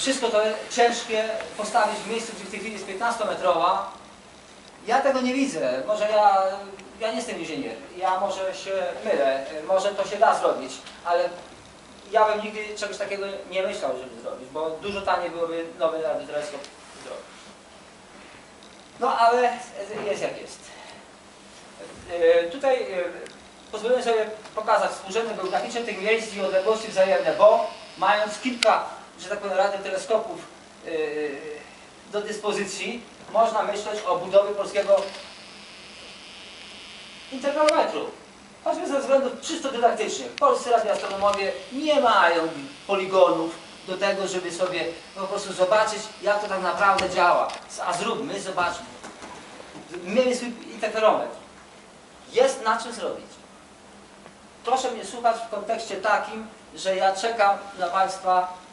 wszystko to ciężkie postawić w miejscu, gdzie w tej chwili jest 15-metrowa. Ja tego nie widzę. Może ja, ja nie jestem inżynier. Ja może się mylę. Może to się da zrobić, ale ja bym nigdy czegoś takiego nie myślał, żeby zrobić, bo dużo taniej byłoby nowy radioteleskop zrobić. No ale jest jak jest. E, Tutaj e, pozwolę sobie pokazać współrzędne geograficzne tych miejsc i odległości wzajemne, bo mając kilka, że tak powiem, radioteleskopów e, do dyspozycji, można myśleć o budowie polskiego interferometru. Choćby ze względów czysto dydaktycznych. Polscy radioastronomowie nie mają poligonów do tego, żeby sobie po prostu zobaczyć, jak to tak naprawdę działa. A zróbmy, zobaczmy. Mieli swój interferometr. Jest na czym zrobić. Proszę mnie słuchać w kontekście takim, że ja czekam na Państwa, yy,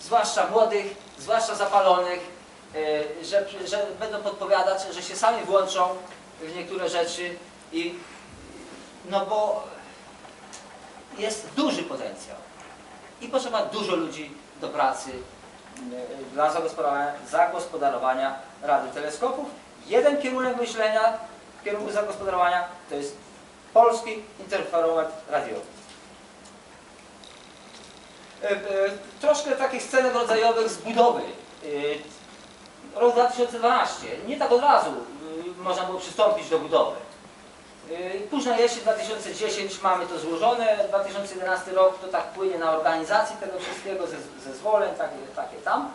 zwłaszcza młodych, zwłaszcza zapalonych, yy, że, że będą podpowiadać, że się sami włączą w niektóre rzeczy i no bo jest duży potencjał i potrzeba dużo ludzi do pracy yy, dla zagospodarowania, zagospodarowania radioteleskopów. Jeden kierunek myślenia kierunku zagospodarowania to jest polski interferometr radiowy. E, e, Troszkę takich scenek rodzajowych z budowy. E, Rok 2012. Nie tak od razu można było przystąpić do budowy. E, Późna jesień 2010 mamy to złożone, 2011 rok to tak płynie na organizacji tego wszystkiego, ze- zezwoleń, takie, takie tam,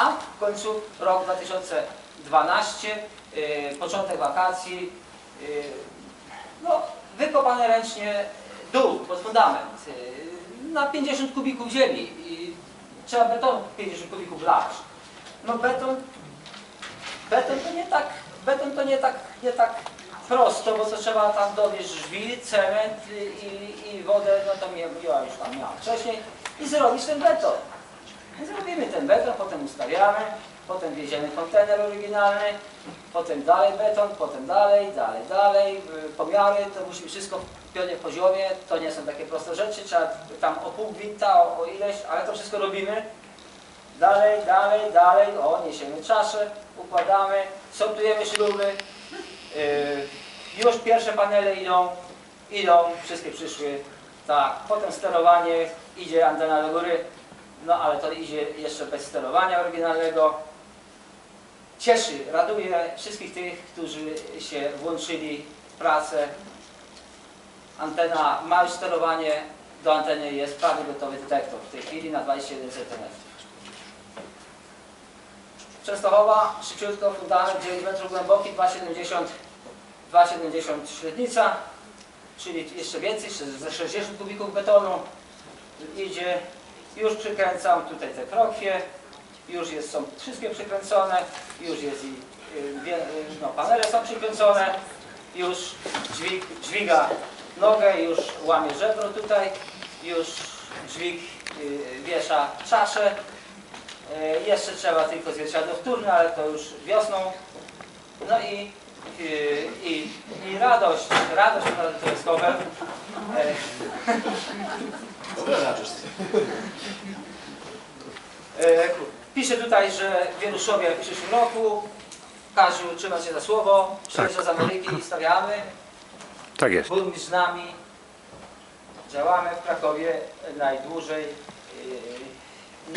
a w końcu rok 2012, e, początek wakacji, no, wykopane ręcznie dół pod fundament na 50 kubików ziemi i trzeba beton 50 kubików wlać. No beton, beton to nie tak, beton to nie tak, nie tak prosto, bo co trzeba tam dowieść żwir, cement i, i, wodę, no to mia- ja już tam miałam wcześniej i zrobić ten beton. Zrobimy ten beton, potem ustawiamy, potem wieziemy kontener oryginalny, potem dalej beton, potem dalej, dalej, dalej, y, pomiary, to musi być wszystko w pionie poziomie, to nie są takie proste rzeczy, trzeba tam o pół gwinta, o, o ileś, ale to wszystko robimy. Dalej, dalej, dalej, o, niesiemy czaszę, układamy, sortujemy śruby, y, już pierwsze panele idą, idą, wszystkie przyszły, tak, potem sterowanie, idzie antena do góry, no ale to idzie jeszcze bez sterowania oryginalnego. Cieszy, raduje wszystkich tych, którzy się włączyli w pracę. Antena ma już sterowanie, do anteny jest prawie gotowy detektor w tej chwili na 21 cm. Częstochowa, szybciutko, fundament 9 metrów głęboki, 2,70 2,70 średnica, czyli jeszcze więcej, ze 60 kubików betonu idzie, już przykręcam tutaj te krokwie, już jest, są wszystkie przykręcone, już jest i y, y, no, panele są przykręcone, już dźwig, dźwiga nogę, już łamie żebro tutaj, już dźwig y, wiesza czaszę, jeszcze trzeba tylko zwierciadło wtórne, ale to już wiosną, no i, i, i radość, radość teleskopem. Dobra, raczysz. Pisze tutaj, że Wieruszowie w przyszłym roku. Kaziu, trzyma się za słowo. Przyjeżdża z Ameryki, stawiamy. Tak jest. Burmistrz z nami. Działamy w Krakowie najdłużej. E,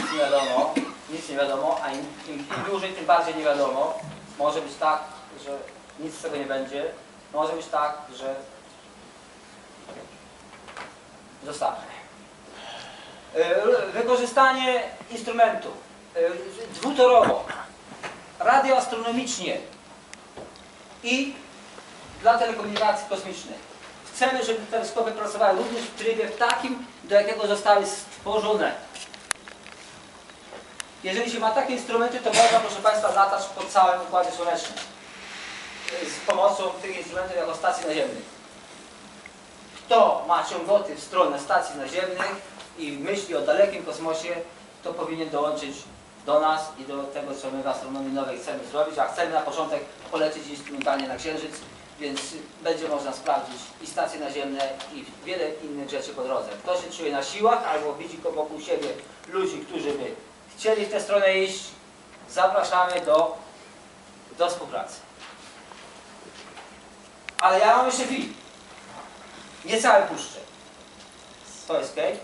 Nic nie wiadomo. Nic nie wiadomo, a im, im, im dłużej, tym bardziej nie wiadomo. Może być tak, że nic z tego nie będzie. Może być tak, że zostanie. E, Wykorzystanie instrumentu dwutorowo, radioastronomicznie i dla telekomunikacji kosmicznej. Chcemy, żeby teleskopy pracowały również w trybie takim, do jakiego zostały stworzone. Jeżeli się ma takie instrumenty, to można, proszę Państwa, latać po całym Układzie Słonecznym e, z pomocą tych instrumentów jako stacji naziemnych. Kto ma ciągoty w stronę stacji naziemnych i myśli o dalekim kosmosie, to powinien dołączyć do nas i do tego, co my w astronomii nowej chcemy zrobić, a chcemy na początek polecieć instrumentalnie na Księżyc więc będzie można sprawdzić i stacje naziemne i wiele innych rzeczy po drodze. Kto się czuje na siłach albo widzi wokół siebie ludzi, którzy by chcieli w tę stronę iść, zapraszamy do, do współpracy. Ale ja mam jeszcze film. Nie cały puszczę. To jest okej.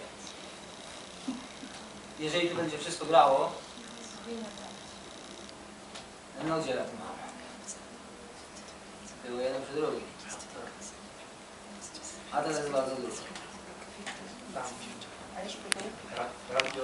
Jeżeli tu będzie wszystko grało, no gdzie tak mam? Był jeden przy drugim. A ten jest bardzo duży. Radio